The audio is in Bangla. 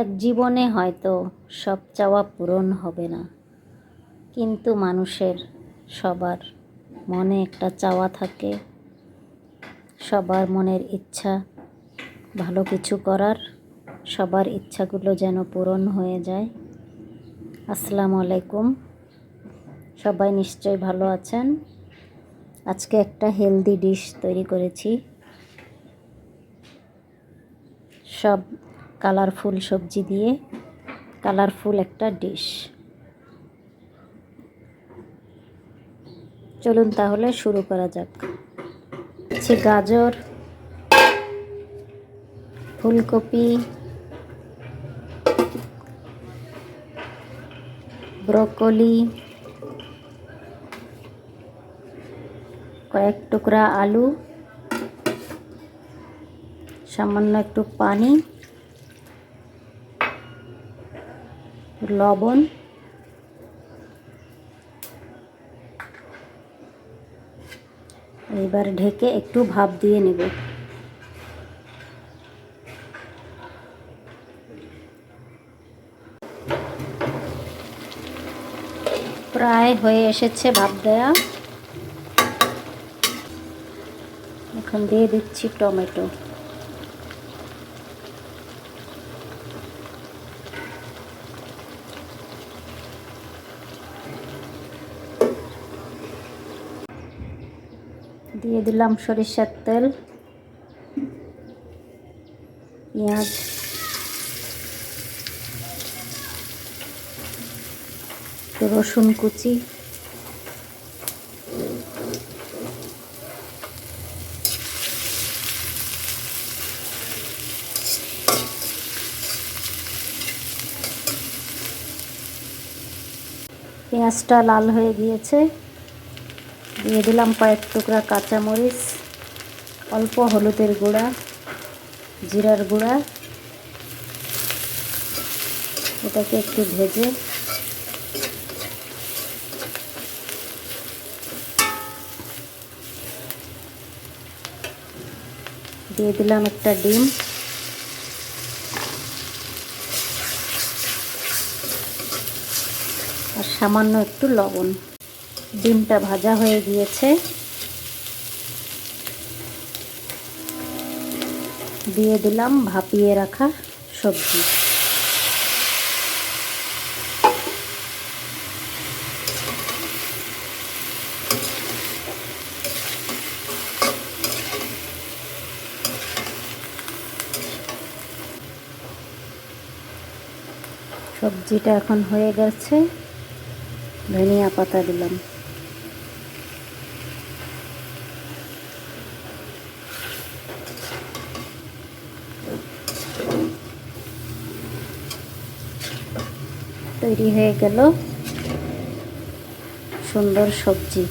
এক জীবনে হয়তো সব চাওয়া পূরণ হবে না। কিন্তু মানুষের সবার মনে একটা চাওয়া থাকে, সবার মনের ইচ্ছা ভালো কিছু করার, সবার ইচ্ছাগুলো যেন পূরণ হয়ে যায়। আসসালামু আলাইকুম। সবাই নিশ্চয়ই ভালো আছেন। আজকে একটা হেলদি ডিশ তৈরি করেছি। সব কালারফুল সবজি দিয়ে কালারফুল একটা ডিশ। চলুন তাহলে শুরু করা যাক। আছে গাজর, ফুলকপি, ব্রকলি, কয়েক টুকরা আলু, সামান্য একটু পানি লবণ। এবার ঢেকে একটু ভাপ দিয়ে নেব। প্রায় হয়ে এসেছে ভাপ দেয়া। এখন দিয়ে দিচ্ছি টমেটো। দিয়ে দিলাম সরিষার তেল পেঁয়াজ। রসুন কুচি। পেঁয়াজটা লাল হয়ে গিয়েছে। দিয়ে দিলাম কয়েক টুকরা কাঁচামরিচ, অল্প হলুদের গুঁড়া, জিরার গুঁড়া। এটাকে একটু ভেজে দিয়ে দিলাম একটা ডিম। আর সামান্য একটু লবণ। ডিমটা ভাজা হয়ে গিয়েছে। দিয়ে দিলাম ভাপিয়ে রাখা সবজি। সবজিটা এখন হয়ে গেছে। ধনিয়া পাতা দিলাম। তৈরি হয়ে গেল। সুন্দর সবজি।